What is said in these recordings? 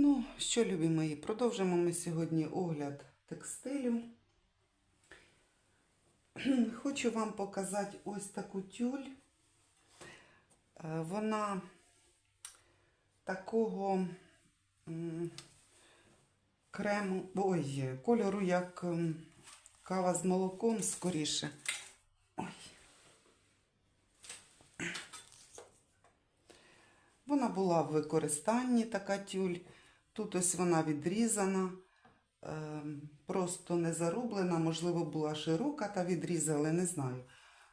Ну, що, любі мої, продовжимо ми сьогодні огляд текстилю. Хочу вам показати ось таку тюль. Е, Вона такого крему, ой, кольору, як кава з молоком, скоріше. Ой. Вона була в використанні, така тюль. Тут ось вона відрізана, е, просто не зарублена, можливо, була широка та відрізали, не знаю.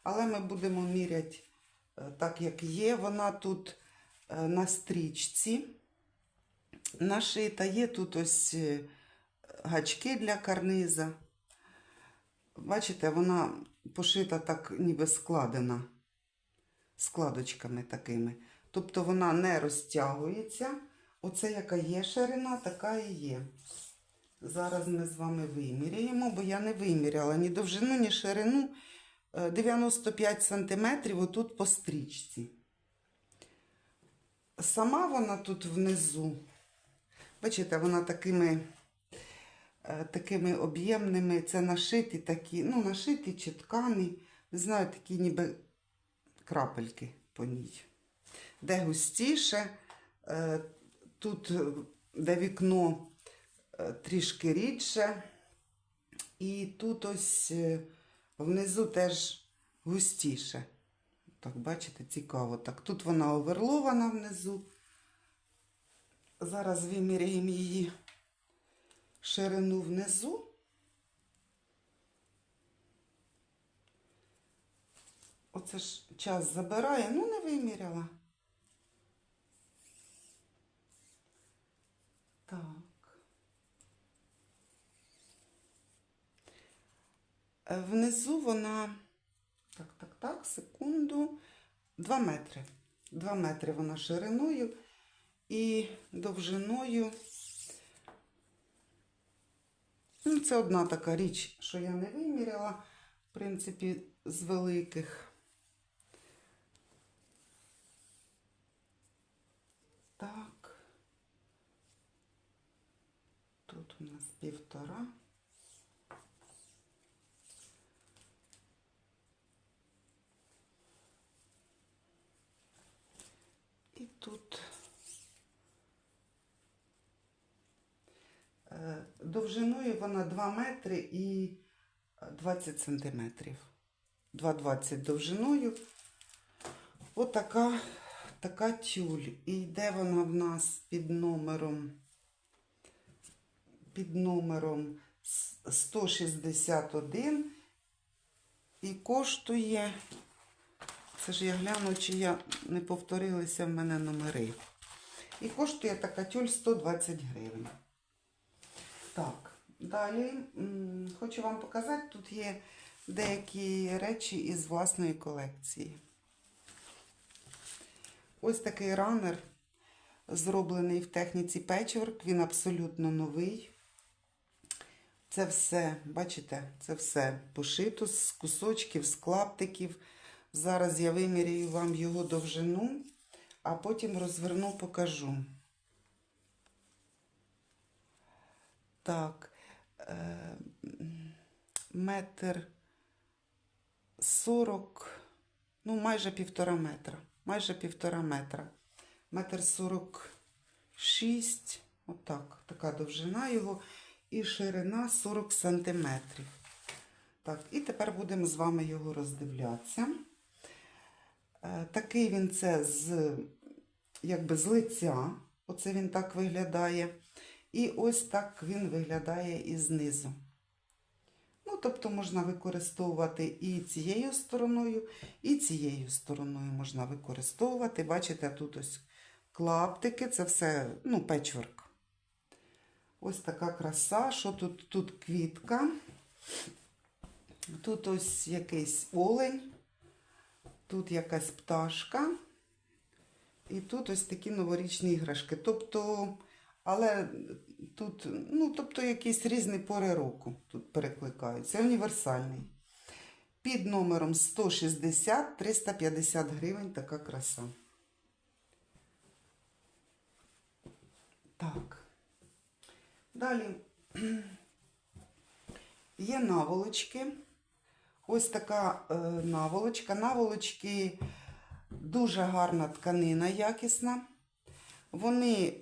Але ми будемо міряти е, так, як є. Вона тут е, на стрічці нашита. Є тут ось гачки для карниза. Бачите, вона пошита так, ніби складена складочками такими. Тобто вона не розтягується. Оце яка є ширина, така і є. Зараз ми з вами виміряємо, бо я не виміряла ні довжину, ні ширину. Е, 95 см отут по стрічці. Сама вона тут внизу, бачите, вона такими, е, такими об'ємними, це нашиті такі, ну, нашиті чи ткані, не знаю, такі ніби крапельки по ній. Де густіше, е, тут, е, де вікно е, трішки рідше, і тут ось е, внизу теж густіше. Так, бачите, цікаво. Так, тут вона оверлована внизу. Зараз виміряємо її ширину внизу. Оце ж час забирає, ну не виміряла. Так. Е, Внизу вона. Так, так, так, секунду. 2 метри. 2 метри вона шириною і довжиною. Ну, це одна така річ, що я не виміряла, в принципі, з великих. Так. Тут у нас півтора. І тут е, довжиною вона 2 метри і 20 сантиметрів. 2,20 довжиною. Отака така тюль. І йде вона в нас під номером під номером 161 і коштує, це ж я гляну, чи я не повторилися в мене номери. І коштує така тюль 120 гривень. Так, далі хочу вам показати, тут є деякі речі із власної колекції. Ось такий ранер, зроблений в техніці печворк, він абсолютно новий. Це все, бачите, це все пошито з кусочків, з клаптиків. Зараз я виміряю вам його довжину, а потім розверну, покажу. Так, е, метр сорок, ну майже півтора метра. Майже півтора метра. Метр сорок шість, отак, така довжина його, і ширина 40 сантиметрів. Так, і тепер будемо з вами його роздивлятися. Е, Такий він це з, якби з лиця. Оце він так виглядає. І ось так він виглядає і знизу. Ну, тобто можна використовувати і цією стороною, і цією стороною можна використовувати. Бачите, тут ось клаптики, це все, ну, печворк. Ось така краса, що тут, тут квітка. Тут ось якийсь олень, тут якась пташка. І тут ось такі новорічні іграшки. Тобто, але тут, ну, тобто якісь різні пори року тут перекликаються. Універсальний. Під номером 160 350 гривень така краса. Так, Далі є наволочки. Ось така е, наволочка. Наволочки дуже гарна тканина, якісна. Вони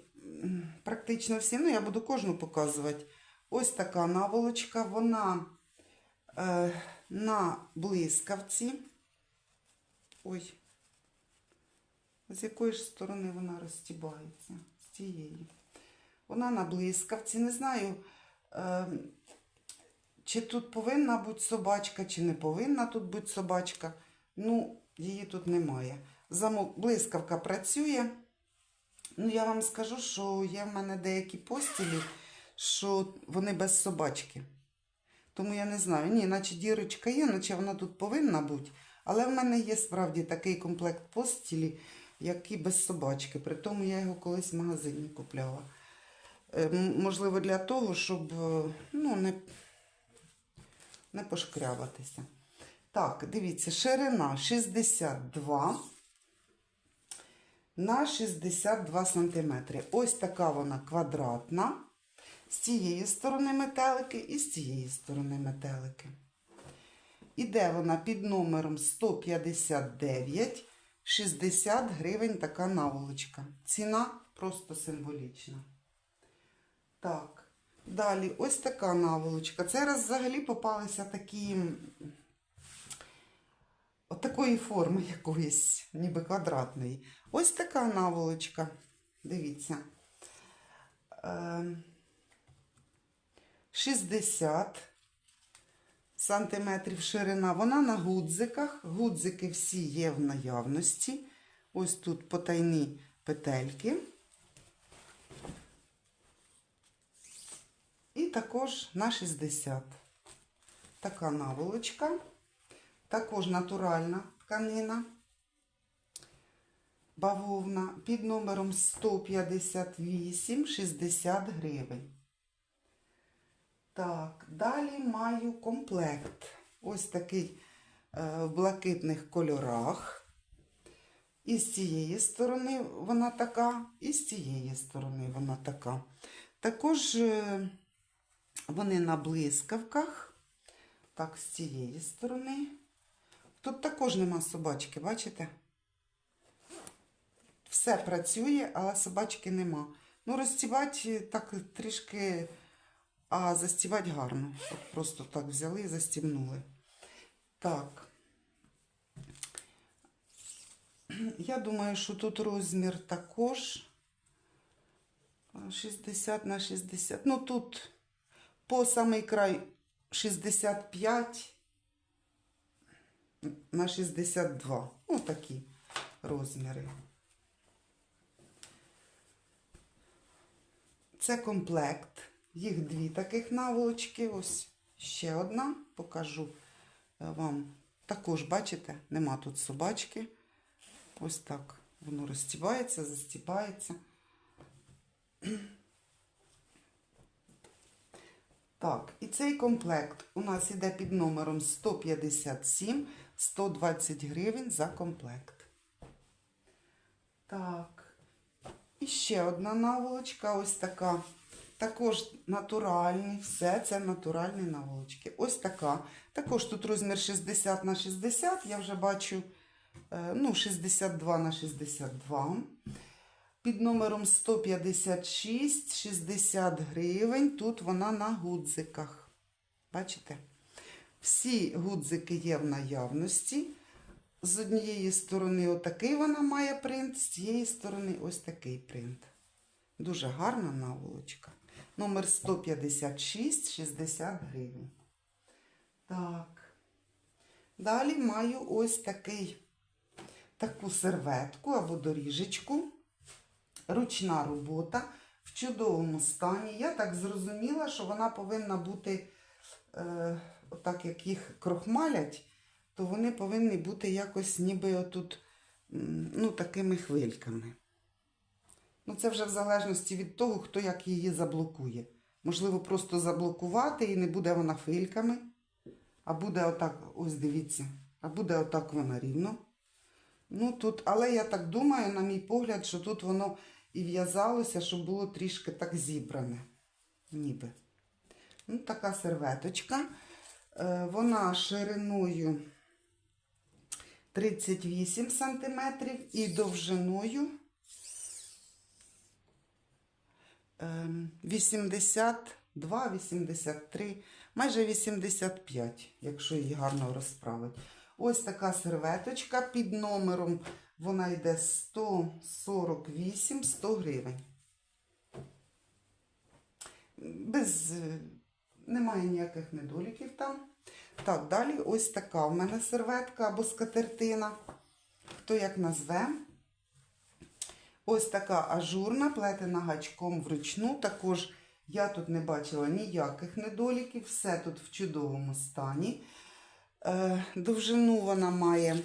практично всі, ну я буду кожну показувати. Ось така наволочка, вона е, на блискавці. Ой, з якої ж сторони вона розстібається? З цієї. Вона на блискавці. Не знаю, е, чи тут повинна бути собачка, чи не повинна тут бути собачка. Ну, її тут немає. Блискавка працює. Ну, я вам скажу, що є в мене деякі постілі, що вони без собачки. Тому я не знаю. Ні, наче дірочка є, наче вона тут повинна бути. Але в мене є справді такий комплект постілі, який без собачки. При тому я його колись в магазині купляла. Е, Можливо, для того, щоб е, ну, не, не пошкрябатися. Так, дивіться, ширина 62 на 62 сантиметри. Ось така вона квадратна. З цієї сторони метелики і з цієї сторони метелики. Іде вона під номером 159, 60 гривень така наволочка. Ціна просто символічна. Так, далі ось така наволочка. Це раз взагалі попалися такі от такої форми якоїсь, ніби квадратної. Ось така наволочка. Дивіться. Ем, 60 сантиметрів ширина. Вона на гудзиках. Гудзики всі є в наявності. Ось тут потайні петельки. Також на 60. Така наволочка. Також натуральна тканина. Бавовна під номером 158 60 гривень. Так, далі маю комплект. Ось такий е, в блакитних кольорах. І з цієї сторони вона така, і з цієї сторони вона така. Також е, вони на блискавках. Так, з цієї сторони. Тут також нема собачки, бачите? Все працює, але собачки нема. Ну, розстібати так трішки, а застібати гарно. От просто так взяли і застібнули. Так. Я думаю, що тут розмір також 60 на 60. Ну, тут по самий край 65 на 62. Ну, такі розміри. Це комплект. Їх дві таких наволочки. Ось ще одна. Покажу е, вам. Також, бачите, нема тут собачки. Ось так. Воно розстібається, застібається. Так, і цей комплект у нас іде під номером 157, 120 гривень за комплект. Так. І ще одна наволочка, ось така. Також натуральні, все це натуральні наволочки. Ось така. Також тут розмір 60 на 60, я вже бачу, е, ну, 62 на 62. Під номером 156, 60 гривень. Тут вона на гудзиках. Бачите? Всі гудзики є в наявності. З однієї сторони отакий вона має принт, з цієї сторони ось такий принт. Дуже гарна наволочка. Номер 156, 60 гривень. Так. Далі маю ось такий, таку серветку або доріжечку. Ручна робота в чудовому стані. Я так зрозуміла, що вона повинна бути, е, отак як їх крохмалять, то вони повинні бути якось ніби отут, ну, такими хвильками. Ну, це вже в залежності від того, хто як її заблокує. Можливо, просто заблокувати і не буде вона хвильками. А буде отак, ось дивіться, а буде отак вона рівно. Ну тут, але я так думаю, на мій погляд, що тут воно і в'язалося, щоб було трішки так зібране. ніби. Ну, така серветочка. Е, Вона шириною 38 см і довжиною ем, 82-83, майже 85, якщо її гарно розправити. Ось така серветочка під номером. Вона йде 148-100 гривень. Без, е, немає ніяких недоліків там. Так, далі ось така в мене серветка або скатертина. Хто як назве. Ось така ажурна, плетена гачком вручну. Також я тут не бачила ніяких недоліків. Все тут в чудовому стані. Е, довжину вона має.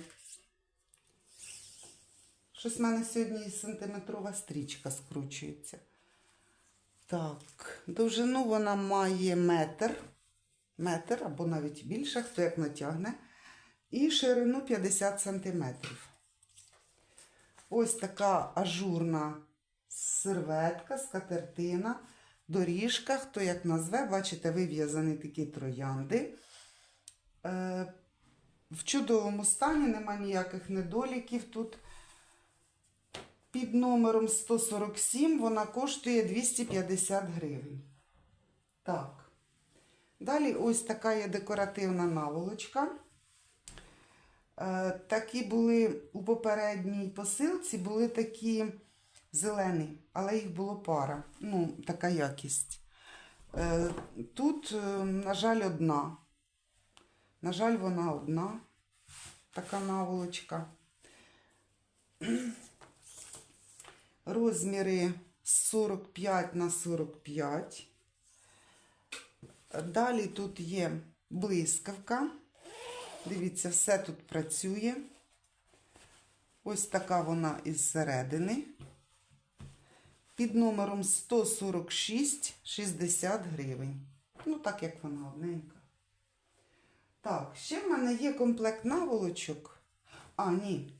Щось в мене сьогодні сантиметрова стрічка скручується. Так, довжину вона має метр, метр або навіть більше, хто як натягне. І ширину 50 сантиметрів. Ось така ажурна серветка, скатертина, доріжка, хто як назве, бачите, вив'язані такі троянди. Е, в чудовому стані, нема ніяких недоліків тут. Під номером 147 вона коштує 250 гривень. Так. Далі ось така є декоративна наволочка. Е, такі були у попередній посилці, були такі зелені, але їх було пара. Ну, така якість. Е, тут, е, на жаль, одна. На жаль, вона одна. Така наволочка. Розміри 45 на 45. Далі тут є блискавка. Дивіться, все тут працює. Ось така вона із середини. Під номером 146 60 гривень. Ну, так як вона одненька. Так, ще в мене є комплект наволочок. А, ні,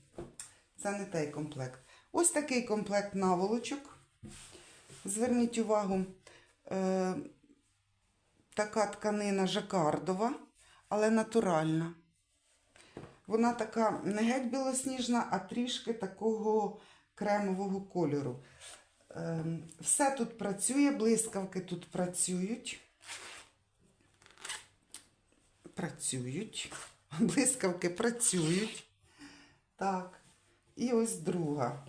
це не той комплект. Ось такий комплект наволочок. Зверніть увагу, е, така тканина жакардова, але натуральна. Вона така не геть білосніжна, а трішки такого кремового кольору. Е, все тут працює, блискавки тут працюють. Працюють. Блискавки працюють. Так. І ось друга.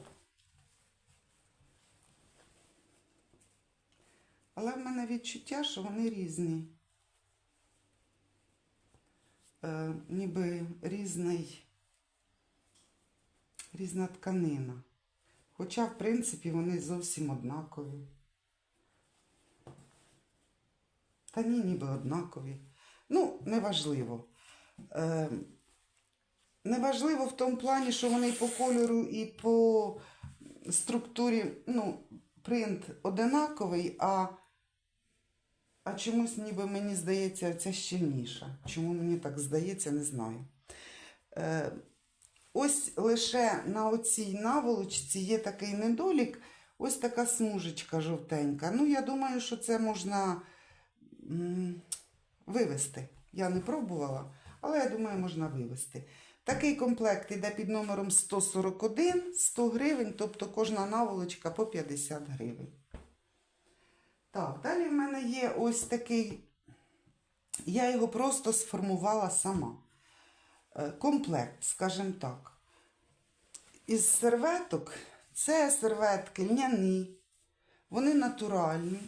Але в мене відчуття, що вони різні. Е, ніби різний, різна тканина. Хоча, в принципі, вони зовсім однакові. Та ні, ніби однакові. Ну, неважливо. Е, неважливо в тому плані, що вони по кольору, і по структурі, ну, принт одинаковий, а, а чомусь ніби мені здається, ця щільніша. Чому мені так здається, не знаю. Е, ось лише на оцій наволочці є такий недолік, ось така смужечка жовтенька. Ну, я думаю, що це можна м, вивести. Я не пробувала, але я думаю, можна вивести. Такий комплект йде під номером 141, 100 гривень, тобто кожна наволочка по 50 гривень. Так, далі в мене є ось такий, я його просто сформувала сама. Е, Комплект, скажімо так. Із серветок це серветки льняні, вони натуральні.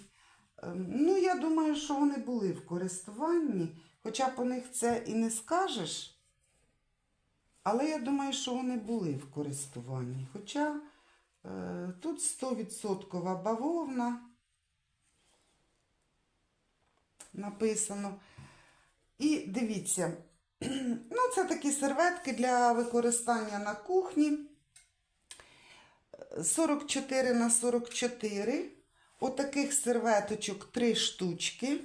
Ем, Ну, я думаю, що вони були в користуванні, хоча по них це і не скажеш. Але я думаю, що вони були в користуванні. Хоча е, тут 100% бавовна написано. І дивіться, ну, це такі серветки для використання на кухні. 44 на 44. Отаких серветочок 3 штучки.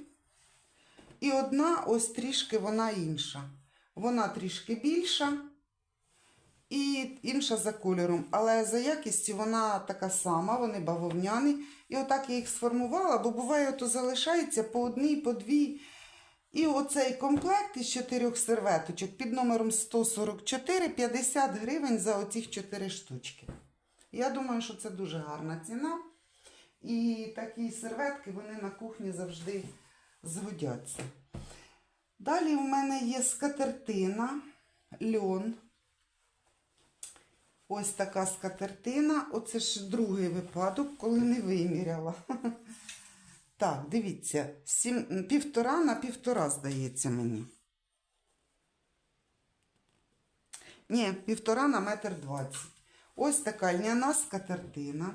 І одна ось трішки вона інша. Вона трішки більша. І інша за кольором. Але за якістю вона така сама, вони бавовняні. І отак я їх сформувала, бо буває, то залишається по одній, по дві. І оцей комплект із чотирьох серветочок під номером 144 50 гривень за оцих чотири штучки. Я думаю, що це дуже гарна ціна. І такі серветки вони на кухні завжди згодяться. Далі в мене є скатертина, льон. Ось така скатертина. Оце ж другий випадок, коли не виміряла. Так, дивіться, сім, півтора на півтора, здається мені. Ні, півтора на метр двадцять. Ось така льняна скатертина.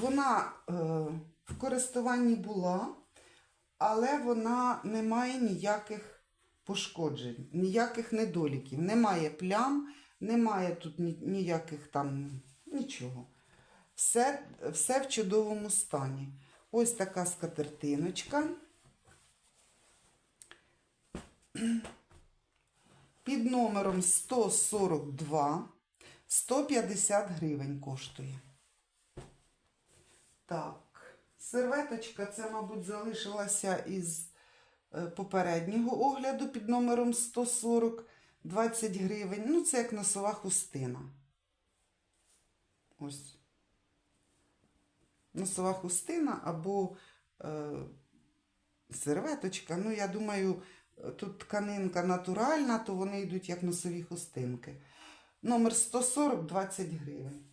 Вона е, в користуванні була, але вона не має ніяких пошкоджень, ніяких недоліків. Немає плям, немає тут ніяких там нічого. Все, все в чудовому стані. Ось така скатертиночка. Під номером 142 150 гривень коштує. Так, серветочка, це, мабуть, залишилася із е, попереднього огляду під номером 140 20 гривень. Ну, це як носова хустина. Ось. Носова хустина або е, серветочка. Ну, я думаю, тут тканинка натуральна, то вони йдуть як носові хустинки. Номер 140 20 гривень.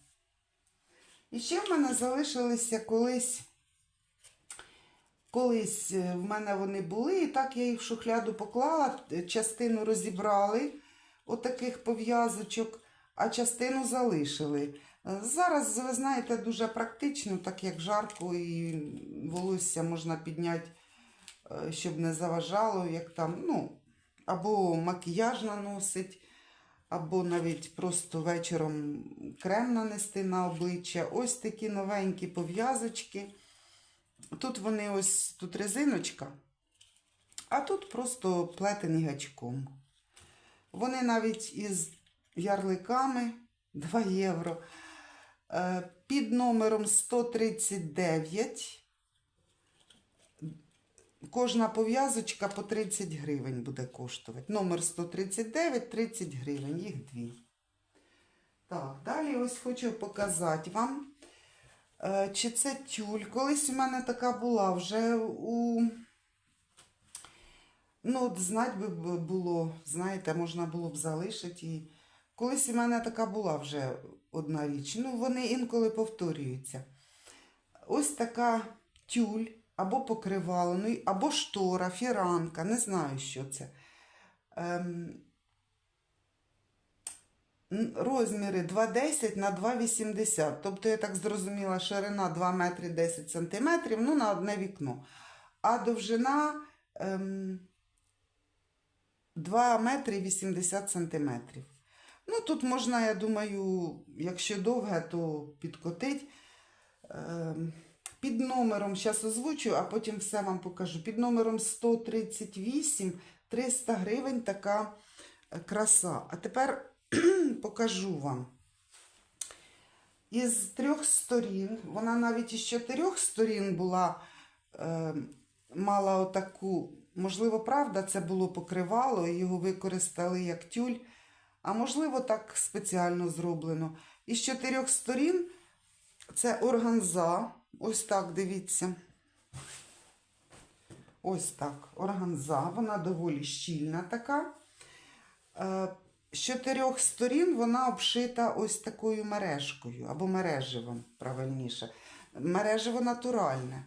І ще в мене залишилися колись. Колись е, в мене вони були, і так я їх в шухляду поклала, частину розібрали отаких пов'язочок, а частину залишили. Е, Зараз, ви знаєте, дуже практично, так як жарко і волосся можна підняти, е, щоб не заважало, як там, ну, або макіяж наносить, або навіть просто вечором крем нанести на обличчя. Ось такі новенькі пов'язочки. Тут вони ось тут резиночка, а тут просто плетені гачком. Вони навіть із ярликами 2 євро. Е, Під номером 139 кожна пов'язочка по 30 гривень буде коштувати. Номер 139 30 гривень, їх дві. Так, далі ось хочу показати вам. Е, Чи це тюль? Колись у мене така була вже у. Ну, от знать би було, знаєте, можна було б залишити її. Колись у мене така була вже одна річ. Ну, вони інколи повторюються. Ось така тюль або покривало, ну, або штора, фіранка, не знаю, що це. Ем, Розміри 2,10 на 2,80. Тобто, я так зрозуміла, ширина 2 метри 10 сантиметрів, ну, на одне вікно. А довжина ем, 2 метри 80 сантиметрів. Ну, тут можна, я думаю, якщо довге, то підкотить. Ем, під номером, зараз озвучу, а потім все вам покажу. Під номером 138 300 гривень така е, краса. А тепер покажу вам. Із трьох сторін, вона навіть із чотирьох сторін була, е, мала отаку, можливо, правда, це було покривало, і його використали як тюль, а можливо, так спеціально зроблено. Із чотирьох сторін це органза. Ось так, дивіться. Ось так, органза. Вона доволі щільна така. Е, З чотирьох сторін вона обшита ось такою мережкою, або мереживом, правильніше. Мереживо натуральне.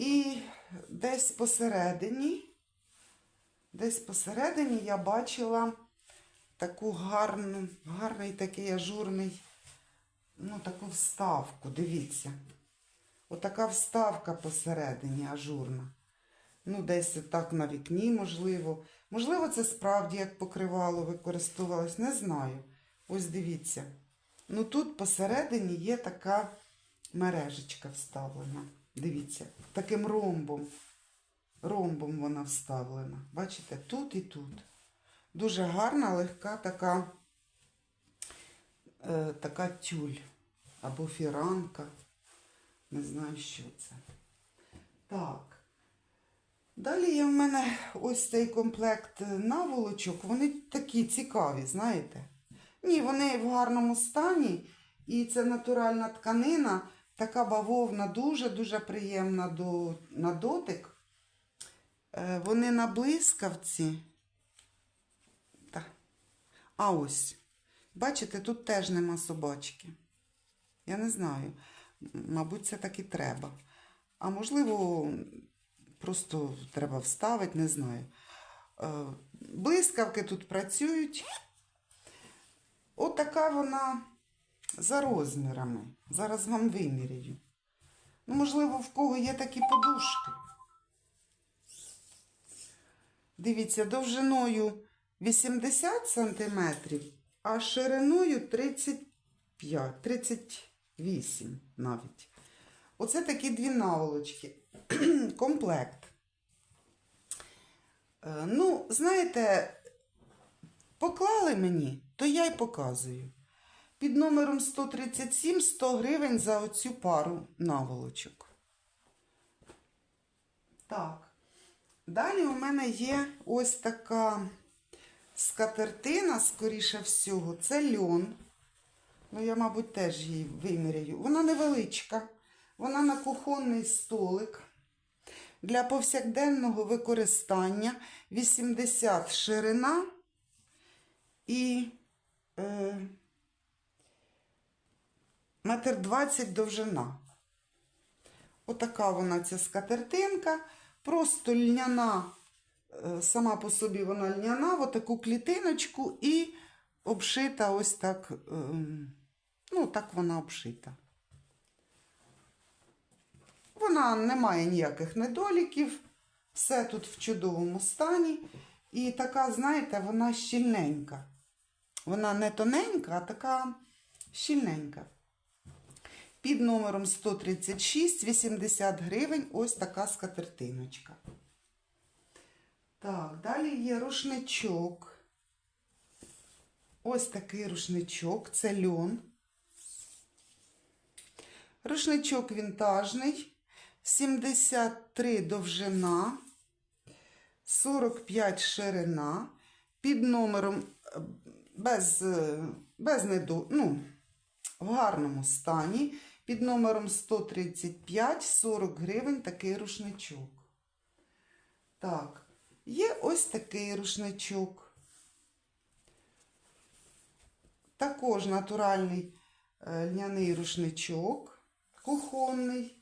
І десь посередині, десь посередині я бачила таку гарну, гарний такий ажурний, ну, таку вставку. Дивіться. Отака вставка посередині ажурна. Ну, десь так на вікні, можливо. Можливо, це справді як покривало використовувалось, не знаю. Ось дивіться. Ну тут посередині є така мережечка вставлена. Дивіться, таким ромбом. Ромбом вона вставлена. Бачите, тут і тут. Дуже гарна, легка така, е, така тюль або фіранка. Не знаю, що це. Так. Далі є в мене ось цей комплект наволочок. Вони такі цікаві, знаєте? Ні, вони в гарному стані. І це натуральна тканина, така бавовна, дуже-дуже приємна до, на дотик. Е, вони на блискавці. Та. А ось. Бачите, тут теж нема собачки. Я не знаю. Мабуть, це так і треба. А можливо, просто треба вставити, не знаю. Е, Блискавки тут працюють. Отака вона за розмірами. Зараз вам виміряю. Ну, можливо, в кого є такі подушки. Дивіться, довжиною 80 см, а шириною 35, 38 навіть. Оце такі дві наволочки. Комплект. Е, Ну, знаєте, поклали мені, то я й показую. Під номером 137 100 гривень за оцю пару наволочок. Так. Далі у мене є ось така скатертина, скоріше всього, це льон. Ну, я, мабуть, теж її виміряю. Вона невеличка. Вона на кухонний столик. Для повсякденного використання 80 ширина і е, метр 20 довжина. Отака вона ця скатертинка. Просто льняна, е, сама по собі вона льняна, в таку клітиночку і обшита ось так. ем, Ну, так вона обшита. Вона не має ніяких недоліків, все тут в чудовому стані. І така, знаєте, вона щільненька. Вона не тоненька, а така щільненька. Під номером 136, 80 гривень, ось така скатертиночка. Так, далі є рушничок. Ось такий рушничок, це льон. Рушничок вінтажний, 73 довжина, 45 ширина, під номером е, без, е, без неду, ну, в гарному стані, під номером 135, 40 гривень такий рушничок. Так, є ось такий рушничок. Також натуральний е, льняний рушничок кухонний,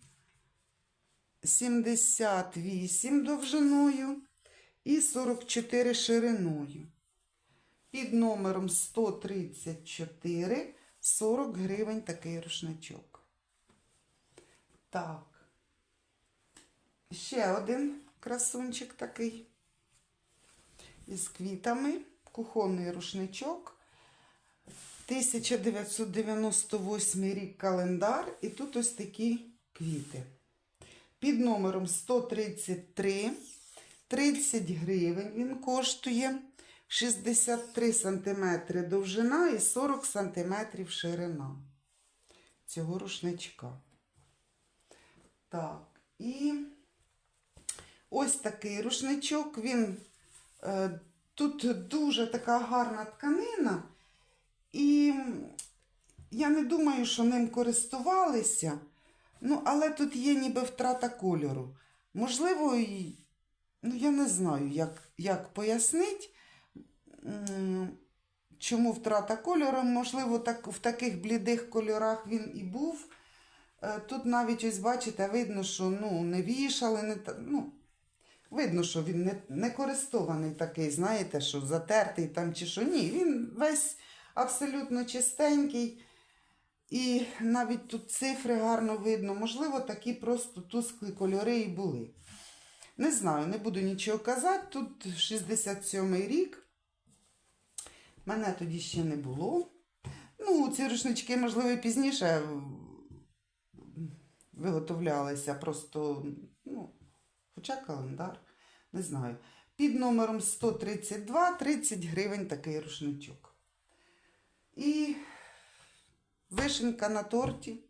78 довжиною і 44 шириною. Під номером 134 40 гривень такий рушничок. Так. Ще один красунчик такий із квітами. Кухонний рушничок. 1998 рік календар, і тут ось такі квіти. Під номером 133, 30 гривень він коштує, 63 см довжина і 40 см ширина цього рушничка. Так, і ось такий рушничок, він е, тут дуже така гарна тканина. І я не думаю, що ним користувалися. Ну, але тут є ніби втрата кольору. Можливо, і, ну, я не знаю, як, як пояснити, чому втрата кольору. Можливо, так, в таких блідих кольорах він і був. Е, Тут навіть ось, бачите, видно, що ну, не вішали, не, ну, видно, що він не, не користований такий, знаєте, що затертий там чи що. Ні, він весь абсолютно чистенький. І навіть тут цифри гарно видно. Можливо, такі просто тусклі кольори і були. Не знаю, не буду нічого казати. Тут 67-й рік. Мене тоді ще не було. Ну, ці рушнички, можливо, пізніше виготовлялися. Просто, ну, хоча календар, не знаю. Під номером 132 30 гривень такий рушничок. І вишенька на торті.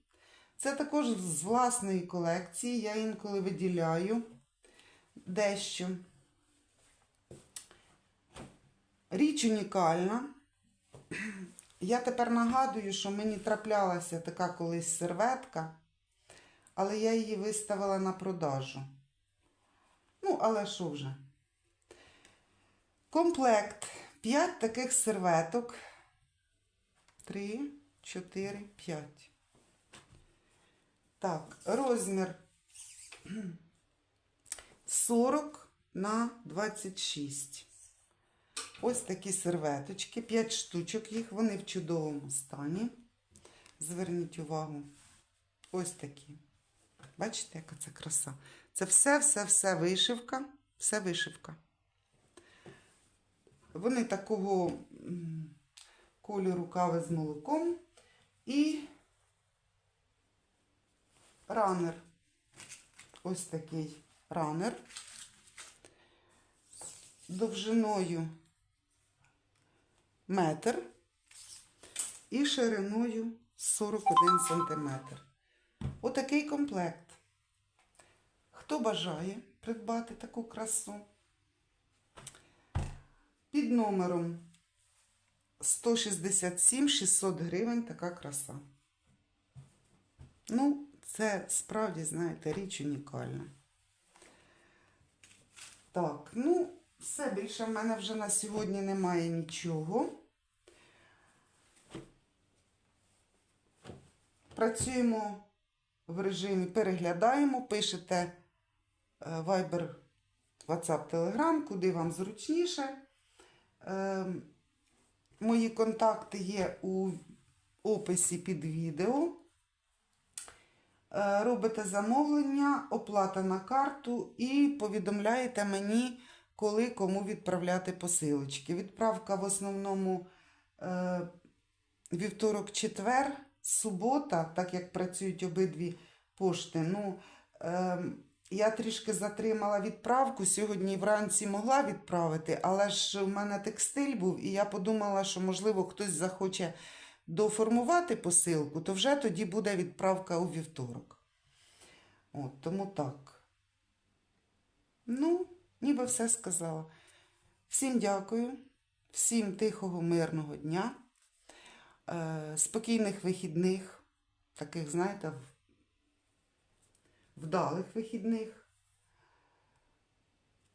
Це також з власної колекції. Я інколи виділяю дещо. Річ унікальна. Я тепер нагадую, що мені траплялася така колись серветка, але я її виставила на продажу. Ну, але що вже? Комплект. 5 таких серветок. 3, 4, 5. Так, розмір 40 на 26. Ось такі серветочки, 5 штучок їх, вони в чудовому стані. Зверніть увагу. Ось такі. Бачите, яка це краса? Це все, все, все вишивка. Все вишивка. Вони такого кольору кави з молоком. І ранер. Ось такий ранер. Довжиною метр і шириною 41 сантиметр. Отакий комплект. Хто бажає придбати таку красу? Під номером 167 600 гривень така краса. Ну, це справді, знаєте, річ унікальна. Так, ну, все, більше в мене вже на сьогодні немає нічого. Працюємо в режимі, переглядаємо, пишете Viber, WhatsApp, Telegram, куди вам зручніше. Ем, Мої контакти є у описі під відео. Е, Робите замовлення, оплата на карту і повідомляєте мені, коли кому відправляти посилочки. Відправка в основному е, вівторок-четвер, субота, так як працюють обидві пошти. Ну, е, я трішки затримала відправку. Сьогодні вранці могла відправити, але ж в мене текстиль був, і я подумала, що, можливо, хтось захоче доформувати посилку, то вже тоді буде відправка у вівторок. От, тому так. Ну, ніби все сказала. Всім дякую, всім тихого, мирного дня, е, спокійних вихідних, таких, знаєте, в- вдалих вихідних.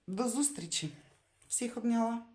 До зустрічі. Всіх обняла.